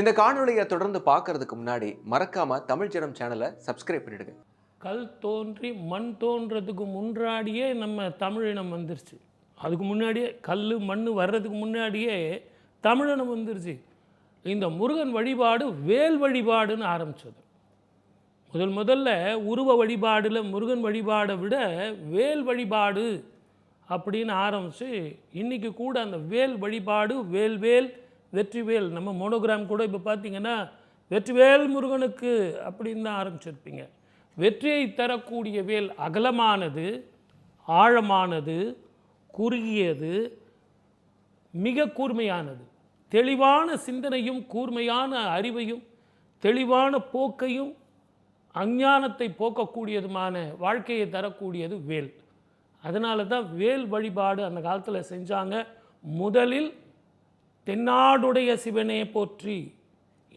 இந்த காணொலியை தொடர்ந்து பார்க்கறதுக்கு முன்னாடி மறக்காம தமிழ் ஜனம் சேனலை சப்ஸ்கிரைப் பண்ணிடுங்க. கல் தோன்றி மண் தோன்றதுக்கு முன்னாடியே நம்ம தமிழினம் வந்துருச்சு. அதுக்கு முன்னாடியே கல் மண் வர்றதுக்கு முன்னாடியே தமிழினம் வந்துருச்சு. இந்த முருகன் வழிபாடு வேல் வழிபாடுன்னு ஆரம்பிச்சது. முதல் முதல்ல உருவ வழிபாடில் முருகன் வழிபாடை விட வேல் வழிபாடு அப்படின்னு ஆரம்பித்து இன்றைக்கி கூட அந்த வேல் வழிபாடு வேல் வேல் வெற்றிவேல் நம்ம மோனோகிராம் கூட இப்போ பார்த்தீங்கன்னா வெற்றிவேல் முருகனுக்கு அப்படின்னு தான் ஆரம்பிச்சிருப்பீங்க. வெற்றியை தரக்கூடிய வேல் அகலமானது ஆழமானது குறுகியது மிக கூர்மையானது. தெளிவான சிந்தனையும் கூர்மையான அறிவையும் தெளிவான போக்கையும் அஞ்ஞானத்தை போக்கக்கூடியதுமான வாழ்க்கையை தரக்கூடியது வேல். அதனால தான் வேல் வழிபாடு அந்த காலத்தில் செஞ்சாங்க. முதலில் தென்னாடுடைய சிவனே போற்றி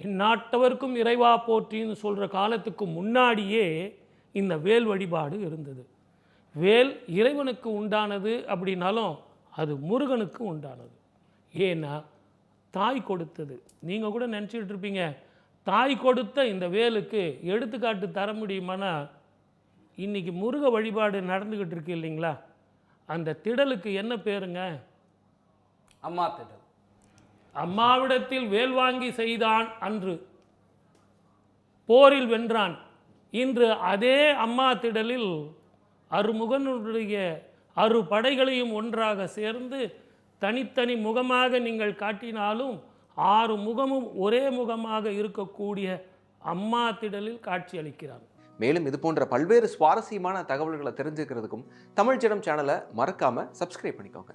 எந்நாட்டவர்க்கும் இறைவா போற்றின்னு சொல்கிற காலத்துக்கு முன்னாடியே இந்த வேல் வழிபாடு இருந்தது. வேல் இறைவனுக்கு உண்டானது அப்படின்னாலும் அது முருகனுக்கு உண்டானது. ஏன்னா தாய் கொடுத்தது. நீங்கள் கூட நினச்சிக்கிட்டு இருப்பீங்க தாய் கொடுத்த இந்த வேலுக்கு எடுத்துக்காட்டு தர முடியுமானா? இன்றைக்கி முருக வழிபாடு நடந்துக்கிட்டு இருக்கு இல்லைங்களா? அந்த திடலுக்கு என்ன பேருங்க? அம்மா திடல். அம்மாவிடத்தில் வேல் வாங்கி செய்தான் அன்று. போரில் வென்றான். இன்று அதே அம்மா திடலில் அருமுகனுடைய அரு படைகளையும் ஒன்றாக சேர்ந்து தனித்தனி முகமாக நீங்கள் காட்டினாலும் ஆறு முகமும் ஒரே முகமாக இருக்கக்கூடிய அம்மா திடலில் காட்சி அளிக்கிறார் மேலும் இது போன்ற பல்வேறு சுவாரஸ்யமான தகவல்களை தெரிஞ்சுக்கிறதுக்கும் தமிழ் ஜனம் சேனலை மறக்காம சப்ஸ்கிரைப் பண்ணிக்கோங்க.